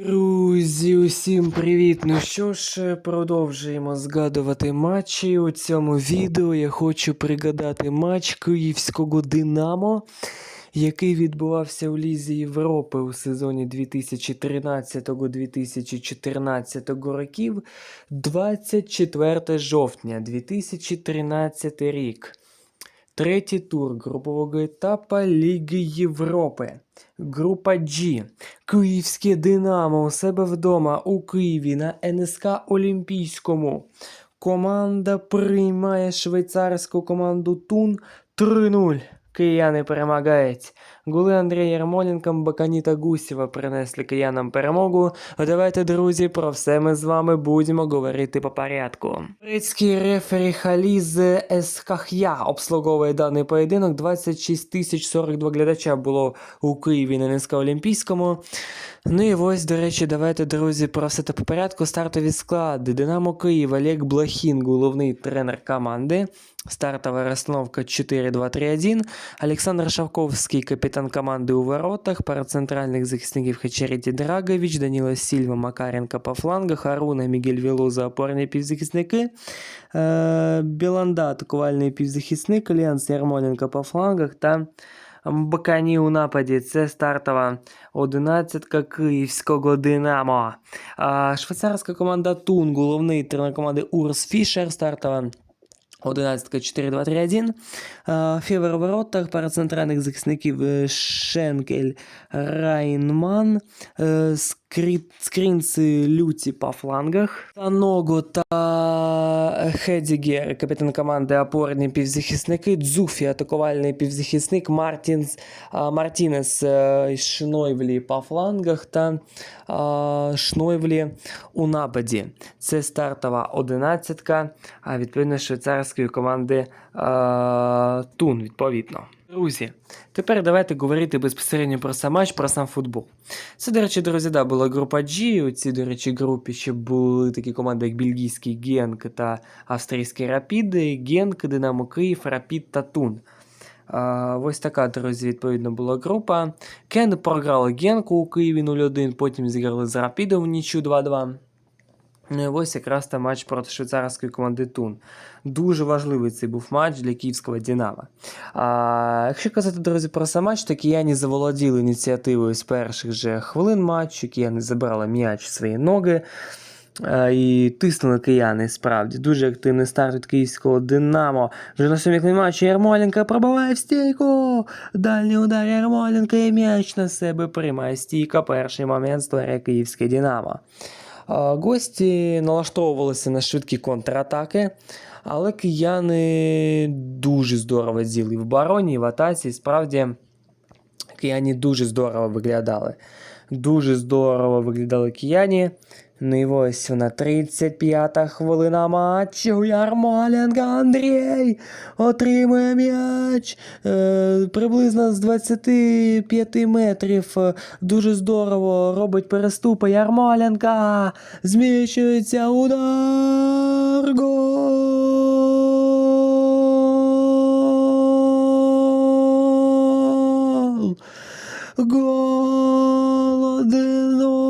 Друзі, усім привіт! Ну що ж, продовжуємо згадувати матчі. У цьому відео я хочу пригадати матч київського Динамо, який відбувався у Лізі Європи у сезоні 2013-2014 років 24 жовтня 2013 рік. Третій тур групового етапу Ліги Європи. Група G. Київське Динамо у себе вдома у Києві на НСК Олімпійському. Команда приймає швейцарську команду Тун 3-0. Кияни перемагають. Голи Андрія Ярмоленка, Бакані та Гусєва принесли киянам перемогу. Давайте, друзі, про все ми з вами будемо говорити по порядку. Турецький рефері Халіз Есках'я обслуговує даний поєдинок. 26 тисяч 42 глядача було у Києві на НСК Олімпійському. Ну і ось, до речі, давайте, друзі, про все це по порядку. Стартові склади. Динамо Київ, Олег Блохін, головний тренер команди. Стартова розстановка 4-2-3-1. Олександр Шавковський, капітан команди у воротах. Пара центральних захисників Хачеріті Драгович, Даніло Сільва, Макаренко по флангах, Аруна, Мігель Вілоза, опорні півзахисники. Е, Біланда, атакувальний півзахисник, Альянс Ярмоленко по флангах та Бакані у нападі. Це стартова одинадцятка київського Динамо. А, швейцарська команда Тун, головний тренер команди Урс Фішер, стартова. 11 4-2-3-1. А, Фівер в воротах, пара центральних захисників е, Шенкель, Райнман, е, Скрінці Люці по флангах, Таного та Хедігер, капітан команди опорні півзахисники, Дзуфі, атакувальний півзахисник, Мартінс, Мартінес е, Шнойвлі по флангах та Шнойвлі у нападі. Це стартова одинадцятка, а відповідно швейцарської команди Тун, відповідно. Друзі, тепер давайте говорити безпосередньо про сам матч, про сам футбол. Це, до речі, друзі, да, була група G. У цій, до речі, групі ще були такі команди, як бельгійський Генк та австрійський Рапід, Генк, Динамо Київ, Рапід та Тун. А, ось така, друзі, відповідно, була група. Кен програли Генку у Києві 0-1, потім зіграли з Рапідом в нічю 2-2. Ну і ось якраз там матч проти швейцарської команди Тун. Дуже важливий цей був матч для київського Динамо. А, якщо казати, друзі, про сам матч, то кияні заволоділи ініціативою з перших же хвилин матчу, кияни забрали м'яч в свої ноги. І тиснули кияни справді. Дуже активний старт від київського Динамо. Вже на сьомій матчі Ярмоленка пробиває в стійку. Дальній удар Ярмоленка і м'яч на себе приймає стійка. Перший момент створює київське Динамо. Гості налаштовувалися на швидкі контратаки, але кияни дуже здорово діли в бароні і в атаці. Справді, кияні дуже здорово виглядали. Дуже здорово виглядали кияні. Ну і ось вона 35-та хвилина матчу. Ярмоленко Андрій отримує м'яч е, приблизно з 25 метрів. Дуже здорово робить переступи Ярмоленка. Зміщується удар. Гол! Гол 1-0.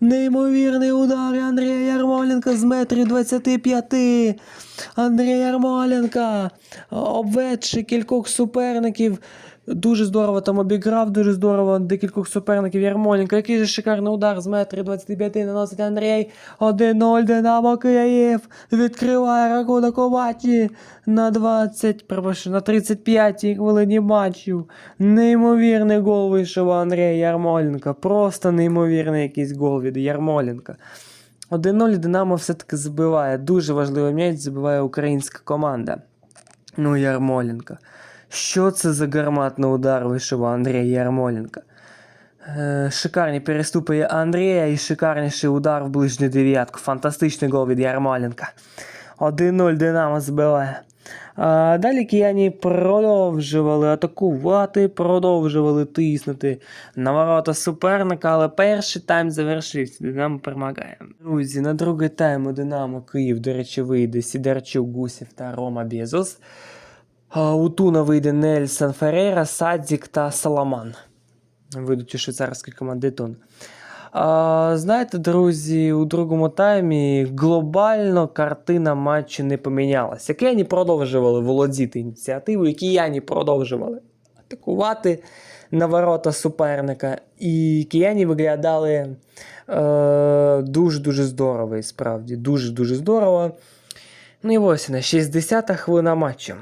Неймовірний удар Андрія Ярмоленка з метрів 25. Андрій Ярмоленка, обведши кількох суперників. Дуже здорово там обіграв, дуже здорово декількох суперників Ярмоленко. Який же шикарний удар з метрів 25 наносить Андрій. 1-0 Динамо Київ. Відкриває рахунок у матчі на 20, перепрошую, на 35-й хвилині матчу. Неймовірний гол вийшов Андрія Ярмоленка. Просто неймовірний якийсь гол від Ярмоленка. 1-0 Динамо все-таки забиває. Дуже важливий м'яч забиває українська команда. Ну, Ярмоленко. Що це за гарматний удар вийшов у Андрія Ярмоленка? Е, шикарні переступи Андрія і шикарніший удар в ближню дев'ятку. Фантастичний гол від Ярмоленка. 1-0 Динамо збиває. А далі кияні продовжували атакувати, продовжували тиснути на ворота суперника, але перший тайм завершився. Динамо перемагає. Друзі, на другий тайм у Динамо Київ, до речі, вийде Сідерчук, Гусєв та Рома Безос. У Туна вийде Нельсон Феррейра, Садзік та Саламан. Вийдуть у швейцарської команди Тун. А, знаєте, друзі, у другому таймі глобально картина матчу не помінялася. Кияні продовжували володіти ініціативою, кияні продовжували атакувати на ворота суперника. І кияні виглядали е, дуже-дуже здорово, і справді, дуже-дуже здорово. Ну і ось вона, 60-та хвилина матчу.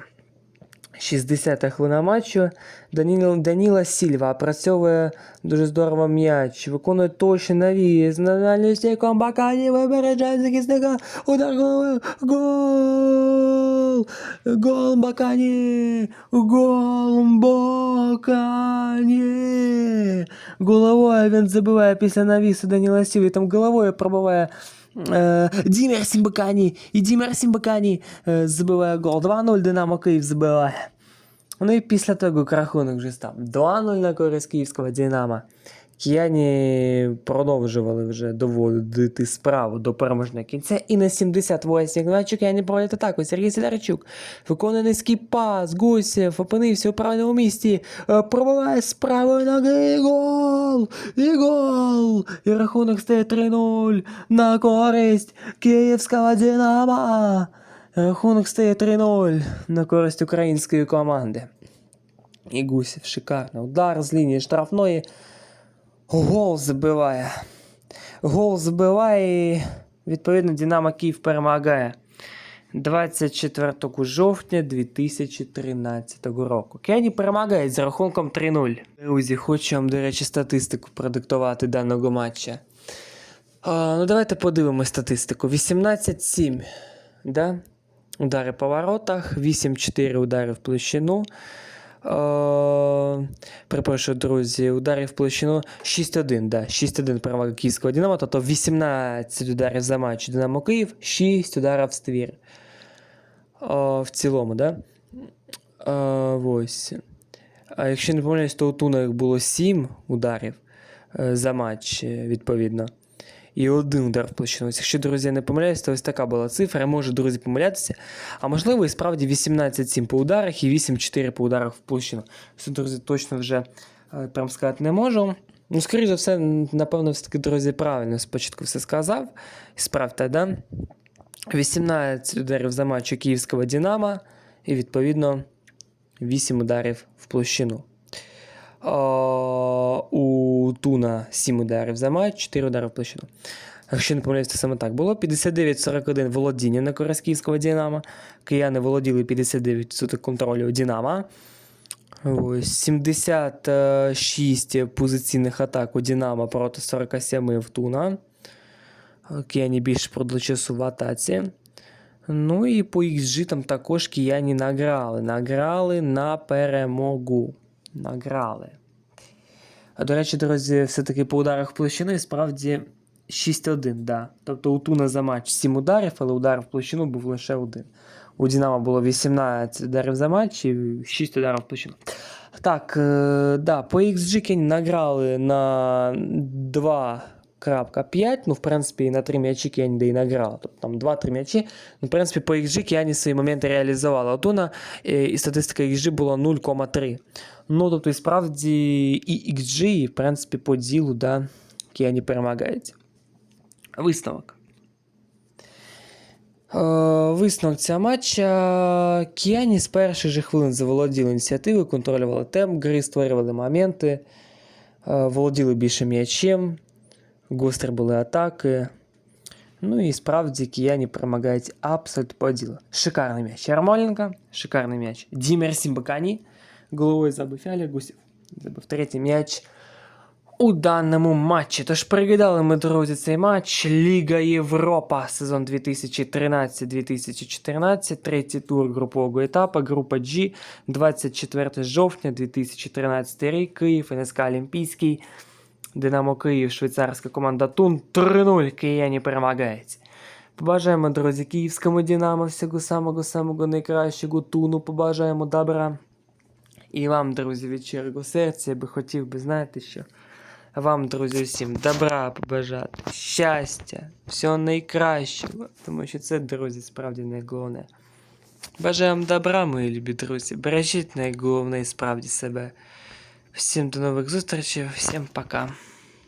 60-та хвилина матчу. Даніл, Даніла Сільва опрацьовує дуже здорово м'яч, виконує точний навіс, на дальній стійком Бакані випереджає захисника, удар головою, гол! Гол Бакані! Гол Бакані! Головою він забиває після навісу Даніла Сільви, там головою пробиває Дімер Сімбакані і Дімер Сімбакані е, забиває гол. 2-0 Динамо Київ забиває. Ну і після того рахунок вже став 2-0 на користь київського Динамо. Кияні продовжували вже доводити справу до переможного кінця. І на 78 матчу Кияні проводять атаку. Сергій Сидорчук виконує низький пас. Гусєв опинився у правильному місці. Е, Пробиває з правої ноги. і Гол! І гол! І рахунок стає 3-0 на користь київського Динамо. Рахунок стає 3-0 на користь української команди. І Гусєв шикарний удар з лінії штрафної. Гол забиває. Гол забиває і відповідно Динамо Київ перемагає 24 жовтня 2013 року. Кені перемагають з рахунком 3-0. Друзі, хочу вам, до речі, статистику продиктувати даного матча. А, ну, давайте подивимось статистику. 18-7. Да? Удари по воротах, 8-4 удари в площину. Е, Перепрошую, друзі, ударів в площину 6-1, да, 6-1 перевага київського Динамо, тобто 18 ударів за матч Динамо Київ, 6 ударів в ствір. Е, В цілому, да? Е, Ось. А якщо не помиляюсь, то у Туна було 7 ударів за матч, відповідно. І один удар в площину. Якщо, друзі, не помиляюсь, то ось така була цифра. Я можу, друзі, помилятися. А можливо, і справді 18-7 по ударах і 8-4 по ударах в площину. Це, друзі, точно вже е, прям сказати не можу. Ну, скоріше за все, напевно, все-таки, друзі, правильно спочатку все сказав. Справте, да? 18 ударів за матч у київського Динамо і, відповідно, 8 ударів в площину. У Туна 7 ударів за матч, 4 удари в площину. Якщо не помиляюсь, то саме так було. 59-41 володіння на користь київського Динамо. Кияни володіли 59% контролю Динамо. Ось 76 позиційних атак у Динамо проти 47 в Туна. Кияні більше продали часу в атаці. Ну і по XG там також кияні награли. Награли на перемогу. Награли. До речі, друзі, все-таки по ударах площини справді 6-1, да. Тобто у Туна за матч 7 ударів, але удар в площину був лише один. У Дінамо було 18 ударів за матч і 6 ударів в площину. Так, е, да, по XG Кені награли на 2.5. Ну, в принципі, і на 3 м'ячі Кені де і награли. Тобто там 2-3 м'ячі. Ну, в принципі, по XG Кіані свої моменти реалізували. У Туна е, і статистика XG була 0,3. Ну, тобто, і справді, і XG, і, в принципі, по ділу, да, Кіані перемагають. Висновок. Е, Висновок цього матча. Кіані з перших же хвилин заволоділи ініціативою, контролювали темп гри, створювали моменти, е, володіли більше м'ячем, гострі були атаки. Ну і справді кияні перемагають абсолютно по ділу. Шикарний м'яч Ярмоленко, шикарний м'яч Дімер Сімбакані, головою забив Фяля, Гусів забив третій м'яч у даному матчі. Тож пригадали ми, друзі, цей матч. Ліга Європа, сезон 2013-2014, третій тур групового етапу, група G, 24 жовтня 2013 рік, Київ, НСК Олімпійський, Динамо Київ, швейцарська команда Тун, 3-0 кияні перемагають. Побажаємо, друзі, київському Динамо всього самого-самого найкращого туну. Побажаємо добра. І вам, друзі, від щирого серця, я би хотів би, знаєте що? Вам, друзі, всім добра побажати, щастя, всього найкращого. Тому що це, друзі, справді найголовне. Бажаємо добра, мої любі друзі. Бережіть найголовне і справді себе. Всім до нових зустрічей, всім пока.